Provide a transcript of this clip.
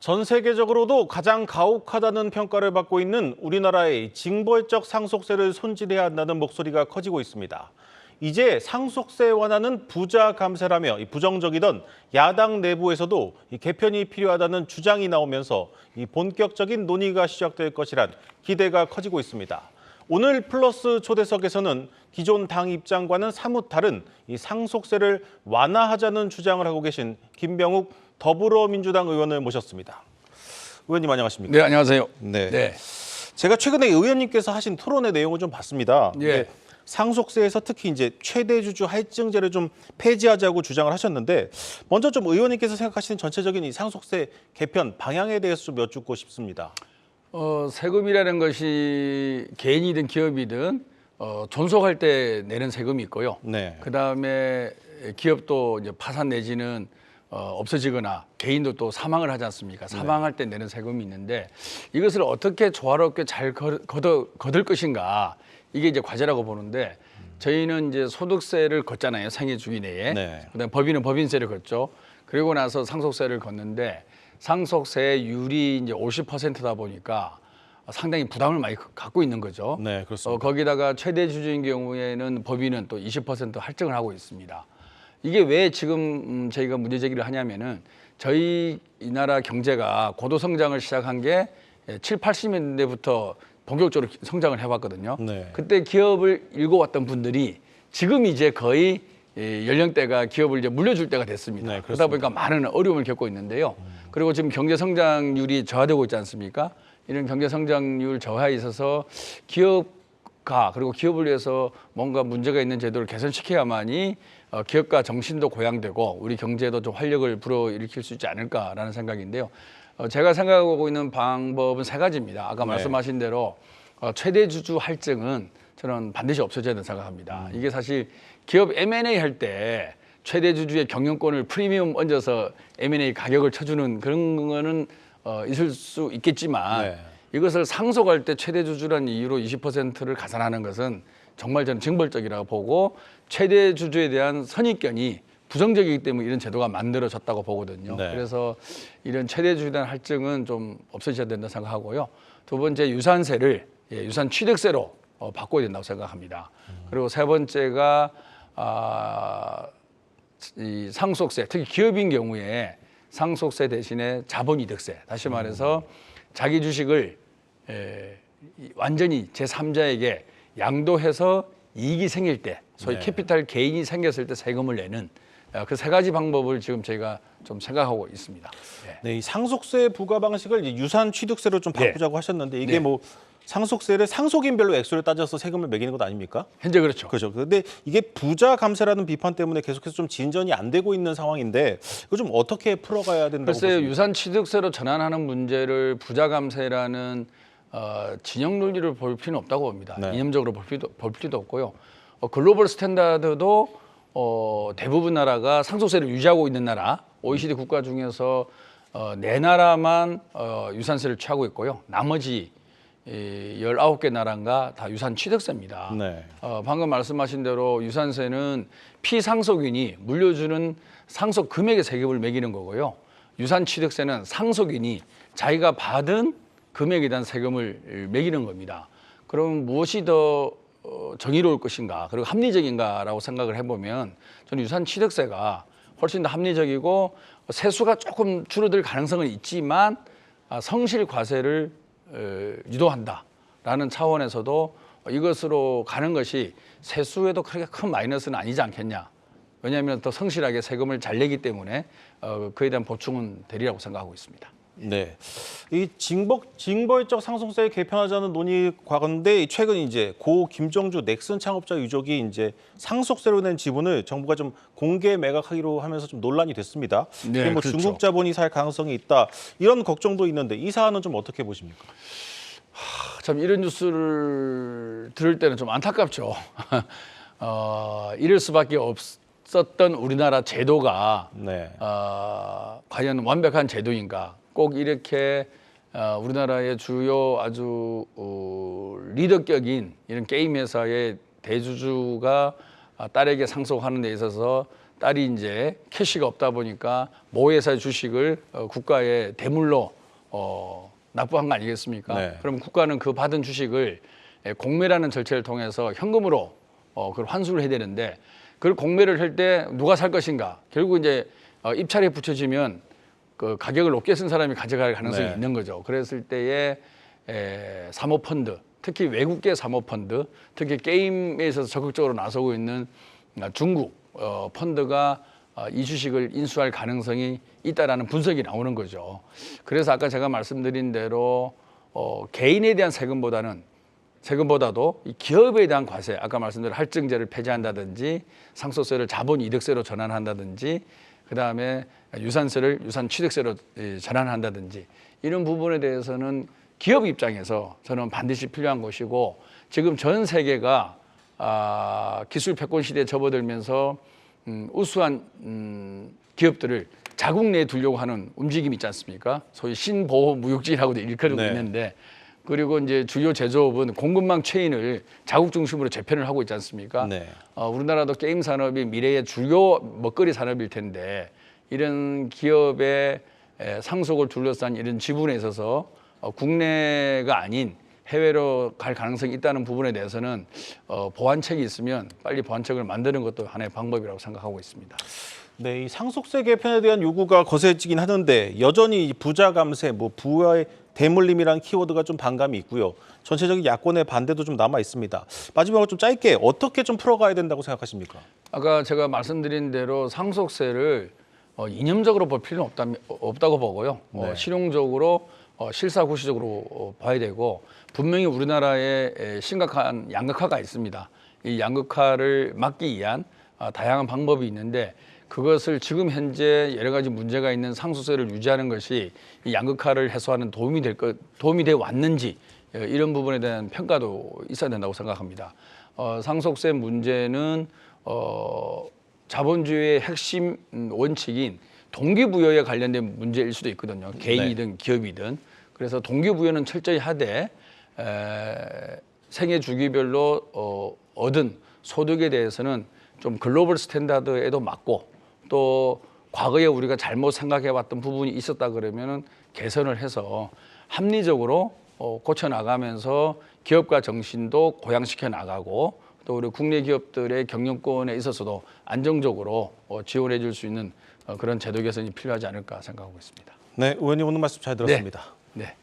전 세계적으로도 가장 가혹하다는 평가를 받고 있는 우리나라의 징벌적 상속세를 손질해야 한다는 목소리가 커지고 있습니다. 이제 상속세 완화는 부자 감세라며 이 부정적이던 야당 내부에서도 이 개편이 필요하다는 주장이 나오면서 이 본격적인 논의가 시작될 것이란 기대가 커지고 있습니다. 오늘 플러스 초대석에서는 기존 당 입장과는 사뭇 다른 이 상속세를 완화하자는 주장을 하고 계신 김병욱 더불어민주당 의원을 모셨습니다. 의원님 안녕하십니까? 네, 안녕하세요. 네. 네. 제가 최근에 의원님께서 하신 토론의 내용을 좀 봤습니다. 예. 네, 상속세에서 특히 이제 최대 주주 할증제를 좀 폐지하자고 주장을 하셨는데 먼저 좀 의원님께서 생각하시는 전체적인 이 상속세 개편 방향에 대해서 좀 여쭙고 싶습니다. 어, 세금이라는 것이 개인이든 기업이든 어, 존속할 때 내는 세금이 있고요. 네. 그 다음에 기업도 이제 파산 내지는 어, 없어지거나 개인도 또 사망을 하지 않습니까? 사망할 때 내는 세금이 있는데 이것을 어떻게 조화롭게 잘 거, 걷어, 거둘 것인가 이게 이제 과제라고 보는데 저희는 이제 소득세를 걷잖아요 생애 주기 내에 네. 그다음 법인은 법인세를 걷죠. 그리고 나서 상속세를 걷는데 상속세율이 이제 50%다 보니까 상당히 부담을 많이 갖고 있는 거죠. 네, 그렇습니다. 어, 거기다가 최대 주주인 경우에는 법인은 또 20% 할증을 하고 있습니다. 이게 왜 지금 음, 저희가 문제 제기를 하냐면은 저희 이 나라 경제가 고도 성장을 시작한 게 7, 80년대부터 본격적으로 성장을 해왔거든요. 네. 그때 기업을 읽어왔던 분들이 지금 이제 거의 예, 연령대가 기업을 이제 물려줄 때가 됐습니다. 네, 그러다. 보니까 많은 어려움을 겪고 있는데요. 그리고 지금 경제 성장률이 저하되고 있지 않습니까? 이런 경제 성장률 저하에 있어서 기업가 그리고 기업을 위해서 뭔가 문제가 있는 제도를 개선시켜야만이 어, 기업가 정신도 고양되고 우리 경제에도 좀 활력을 불어일으킬 수 있지 않을까라는 생각인데요. 어, 제가 생각하고 있는 방법은 세 가지입니다. 아까 네. 말씀하신 대로 어, 최대 주주 할증은 저는 반드시 없어져야 된다고 생각합니다. 음. 이게 사실 기업 M&A 할 때 최대 주주의 경영권을 프리미엄 얹어서 M&A 가격을 쳐주는 그런 거는 어, 있을 수 있겠지만 네. 이것을 상속할 때 최대 주주라는 이유로 20%를 가산하는 것은 정말 저는 징벌적이라고 보고 최대 주주에 대한 선입견이 부정적이기 때문에 이런 제도가 만들어졌다고 보거든요. 네. 그래서 이런 최대 주주에 대한 할증은 좀 없어져야 된다 생각하고요. 두 번째 유산세를 예, 유산 취득세로 어, 바꿔야 된다고 생각합니다. 그리고 세 번째가 아, 이 상속세, 특히 기업인 경우에 상속세 대신에 자본이득세. 다시 말해서 자기 주식을 에, 이- 완전히 제 3자에게 양도해서 이익이 생길 때, 소위 네. 캐피탈 개인이 생겼을 때 세금을 내는 그 세 가지 방법을 지금 저희가 좀 생각하고 있습니다. 네. 네, 이 상속세 부과 방식을 이제 유산 취득세로 좀 네. 바꾸자고 하셨는데 이게 네. 뭐 상속세를 상속인별로 액수를 따져서 세금을 매기는 것 아닙니까? 현재 그렇죠. 그렇죠. 근데 이게 부자 감세라는 비판 때문에 계속해서 좀 진전이 안 되고 있는 상황인데 이거 좀 어떻게 풀어가야 된다고 글쎄요? 유산 취득세로 전환하는 문제를 부자 감세라는 어, 진영 논리를 볼 필요는 없다고 봅니다. 네. 이념적으로 볼 필요도, 볼 필요도 없고요. 어, 글로벌 스탠다드도 어, 대부분 나라가 상속세를 유지하고 있는 나라 OECD 국가 중에서 어, 네 나라만 어, 유산세를 취하고 있고요. 나머지 이 19개 나라가 다 유산 취득세입니다. 네. 어, 방금 말씀하신 대로 유산세는 피상속인이 물려주는 상속 금액의 세금을 매기는 거고요. 유산 취득세는 상속인이 자기가 받은 금액에 대한 세금을 매기는 겁니다. 그럼 무엇이 더 어, 정의로울 것인가 그리고 합리적인가라고 생각을 해보면 저는 유산 취득세가 훨씬 더 합리적이고 세수가 조금 줄어들 가능성은 있지만 아, 성실 과세를 어, 유도한다라는 차원에서도 이것으로 가는 것이 세수에도 그렇게 큰 마이너스는 아니지 않겠냐. 왜냐하면 더 성실하게 세금을 잘 내기 때문에 어, 그에 대한 보충은 되리라고 생각하고 있습니다. 네. 이 징벌, 징벌적 상속세 개편하자는 논의 과건데 최근 이제 고 김정주 넥슨 창업자 유족이 이제 상속세로 낸 지분을 정부가 좀 공개 매각하기로 하면서 좀 논란이 됐습니다. 네, 뭐 그렇죠. 중국 자본이 살 가능성이 있다 이런 걱정도 있는데 이 사안은 좀 어떻게 보십니까? 참 이런 뉴스를 들을 때는 좀 안타깝죠. 어, 이럴 수밖에 없었던 우리나라 제도가 네. 어, 과연 완벽한 제도인가? 꼭 이렇게 어, 우리나라의 주요 아주 어, 리더격인 이런 게임 회사의 대주주가 아, 딸에게 상속하는 데 있어서 딸이 이제 캐시가 없다 보니까 모 회사 주식을 어, 국가에 대물로 어, 납부한 거 아니겠습니까? 네. 그럼 국가는 그 받은 주식을 예, 공매라는 절차를 통해서 현금으로 어, 그걸 환수를 해야 되는데 그걸 공매를 할 때 누가 살 것인가? 결국 이제 어, 입찰에 붙여지면 그 가격을 높게 쓴 사람이 가져갈 가능성이 네. 있는 거죠. 그랬을 때에 에, 사모펀드, 특히 외국계 사모펀드, 특히 게임에 있어서 적극적으로 나서고 있는 아, 중국 어, 펀드가 어, 이 주식을 인수할 가능성이 있다라는 분석이 나오는 거죠. 그래서 아까 제가 말씀드린 대로 어, 개인에 대한 세금보다는 세금보다도 이 기업에 대한 과세, 아까 말씀드린 할증제를 폐지한다든지 상속세를 자본 이득세로 전환한다든지 그 다음에 유산세를 유산 취득세로 예, 전환한다든지 이런 부분에 대해서는 기업 입장에서 저는 반드시 필요한 것이고 지금 전 세계가 아, 기술 패권 시대에 접어들면서 음, 우수한 음, 기업들을 자국 내에 두려고 하는 움직임이 있지 않습니까? 소위 신보호 무역지라고도 일컬고 네. 있는데 그리고 이제 주요 제조업은 공급망 체인을 자국 중심으로 재편을 하고 있지 않습니까? 네. 어, 우리나라도 게임 산업이 미래의 주요 먹거리 산업일 텐데 이런 기업의 에, 상속을 둘러싼 이런 지분에 있어서 어, 국내가 아닌 해외로 갈 가능성이 있다는 부분에 대해서는 어, 보완책이 있으면 빨리 보완책을 만드는 것도 하나의 방법이라고 생각하고 있습니다. 네, 이 상속세 개편에 대한 요구가 거세지긴 하는데 여전히 이 부자 감세, 뭐 부의 대물림이란 키워드가 좀 반감이 있고요. 전체적인 야권의 반대도 좀 남아 있습니다. 마지막으로 좀 짧게 어떻게 좀 풀어가야 된다고 생각하십니까? 아까 제가 말씀드린 대로 상속세를 어, 이념적으로 볼 필요는 없다, 없다고 보고요. 어, 네. 실용적으로 어, 실사구시적으로 어, 봐야 되고 분명히 우리나라에 에, 심각한 양극화가 있습니다. 이 양극화를 막기 위한 아, 다양한 방법이 있는데 그것을 지금 현재 여러 가지 문제가 있는 상속세를 유지하는 것이 이 양극화를 해소하는 도움이 될 것, 도움이 돼 왔는지 어, 이런 부분에 대한 평가도 있어야 된다고 생각합니다. 어, 상속세 문제는 어, 자본주의의 핵심 음, 원칙인 동기부여에 관련된 문제일 수도 있거든요. 개인이든 기업이든. 그래서 동기부여는 철저히 하되 에, 생애 주기별로 어, 얻은 소득에 대해서는 좀 글로벌 스탠다드에도 맞고 또 과거에 우리가 잘못 생각해 왔던 부분이 있었다 그러면은 개선을 해서 합리적으로 어, 고쳐 나가면서 기업가 정신도 고양시켜 나가고 또 우리 국내 기업들의 경영권에 있어서도 안정적으로 어, 지원해 줄 수 있는 어, 그런 제도 개선이 필요하지 않을까 생각하고 있습니다. 네, 의원님 오늘 말씀 잘 들었습니다. 네.